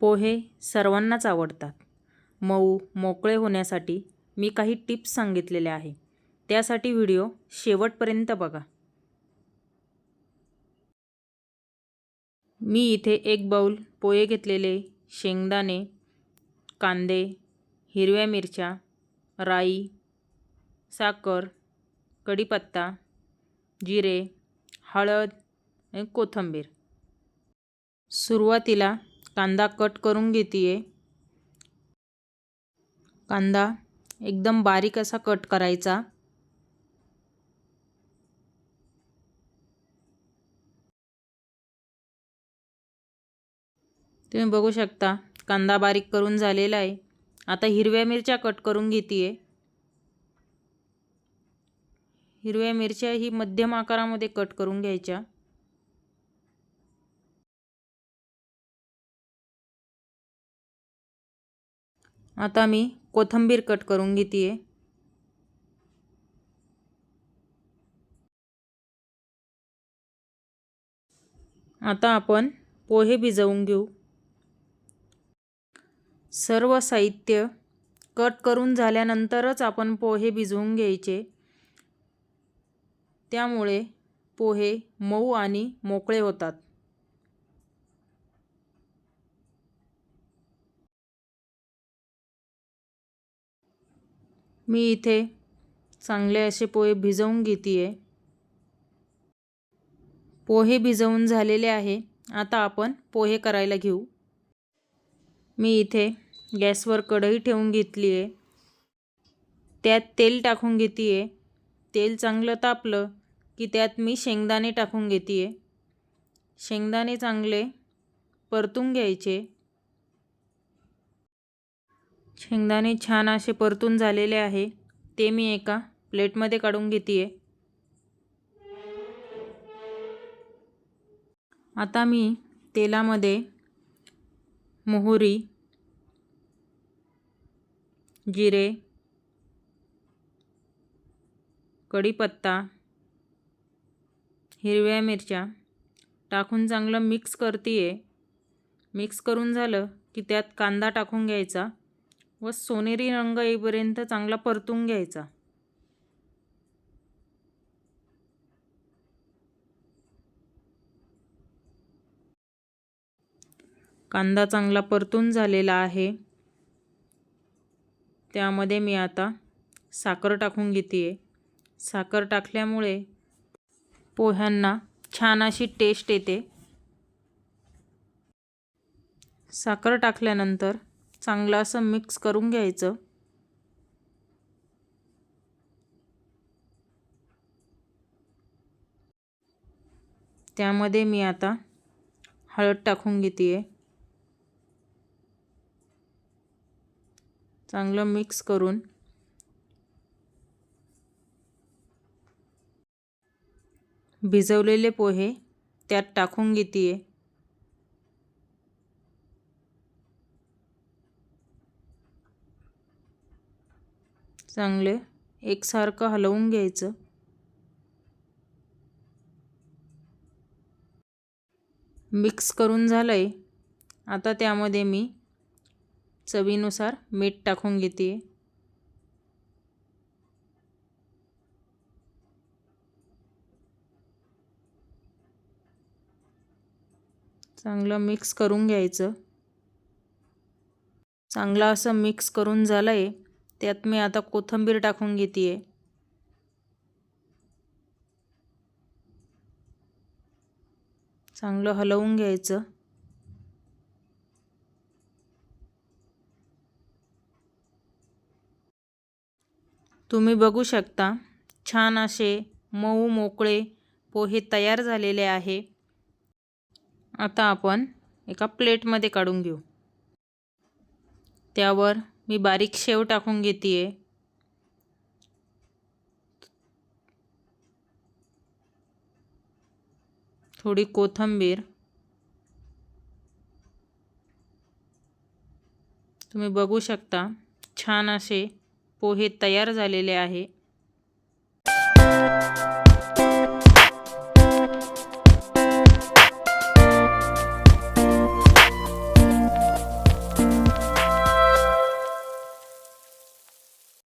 पोहे सर्वांनाच आवडतात. मऊ मोकळे होण्यासाठी मी काही टिप्स सांगितलेल्या आहे. त्यासाठी व्हिडिओ शेवटपर्यंत बघा. मी इथे एक बाऊल पोहे घेतलेले शेंगदाणे कांदे हिरव्या मिरच्या राई साखर कढीपत्ता जिरे हळद आणि कोथिंबीर. सुरुवातीला कांदा कट करून घेते कांदा एकदम बारीक असा कट करायचा. तुम्ही बघू शकता कांदा बारीक करून झालेला आहे. आता हिरव्या मिरच्या कट करून घेते आहे हिरव्या मिरच्या ही मध्यम आकारामध्ये कट करून घ्यायच्या. आता मी कोथिंबीर कट करून घेते आहे आता आपण पोहे भिजवून घेऊ. सर्व साहित्य कट करून झाल्यानंतरच आपण पोहे भिजवून घ्यायचे. त्यामुळे पोहे मऊ आणि मोकळे होतात. मी इथे चांगले असे पोहे भिजवून घेते आहे पोहे भिजवून झालेले आहे. आता आपण पोहे करायला घेऊ. मी इथे गॅसवर कढई ठेवून घेतली आहे त्यात तेल टाकून घेते आहे तेल चांगलं तापलं की त्यात मी शेंगदाणे टाकून घेते आहे शेंगदाणे चांगले परतून घ्यायचे. शेंगदाणे छान असे परतून झालेले आहे. ते मी एका प्लेटमध्ये काढून घेते आहे आता मी तेलामध्ये मोहरी जिरे कढीपत्ता हिरव्या मिरच्या टाकून चांगलं मिक्स करते आहे मिक्स करून झालं की त्यात कांदा टाकून घ्यायचा. व सोनेरी रंग येईपर्यंत चांगला परतून घ्यायचा. कांदा चांगला परतून झालेला आहे. त्यामध्ये मी आता साखर टाकून घेते आहे साखर टाकल्यामुळे पोह्यांना छान अशी टेस्ट येते. साखर टाकल्यानंतर चांगलं असं मिक्स करून घ्यायचं. त्यामध्ये मी आता हळद टाकून घेते आहे चांगलं मिक्स करून. भिजवलेले पोहे त्यात टाकून घेते आहे चांगले. एकसारखं हलवून घ्यायचं. मिक्स करून झालं आहे आता त्यामध्ये मी चवीनुसार मीठ टाकून घेते चांगलं मिक्स करून घ्यायचं. चांगलं असं मिक्स करून झालं आहे त्यात मी आता कोथिंबीर टाकून घेते आहे चांगलं हलवून घ्यायचं. तुम्ही बघू शकता छान असे मऊ मोकळे पोहे तयार झालेले आहे. आता आपण एका प्लेटमध्ये काढून घेऊ. त्यावर मी बारीक शेव टाकून घेते आहे थोडी कोथिंबीर. तुम्ही बघू शकता छान असे पोहे तयार झालेले आहे.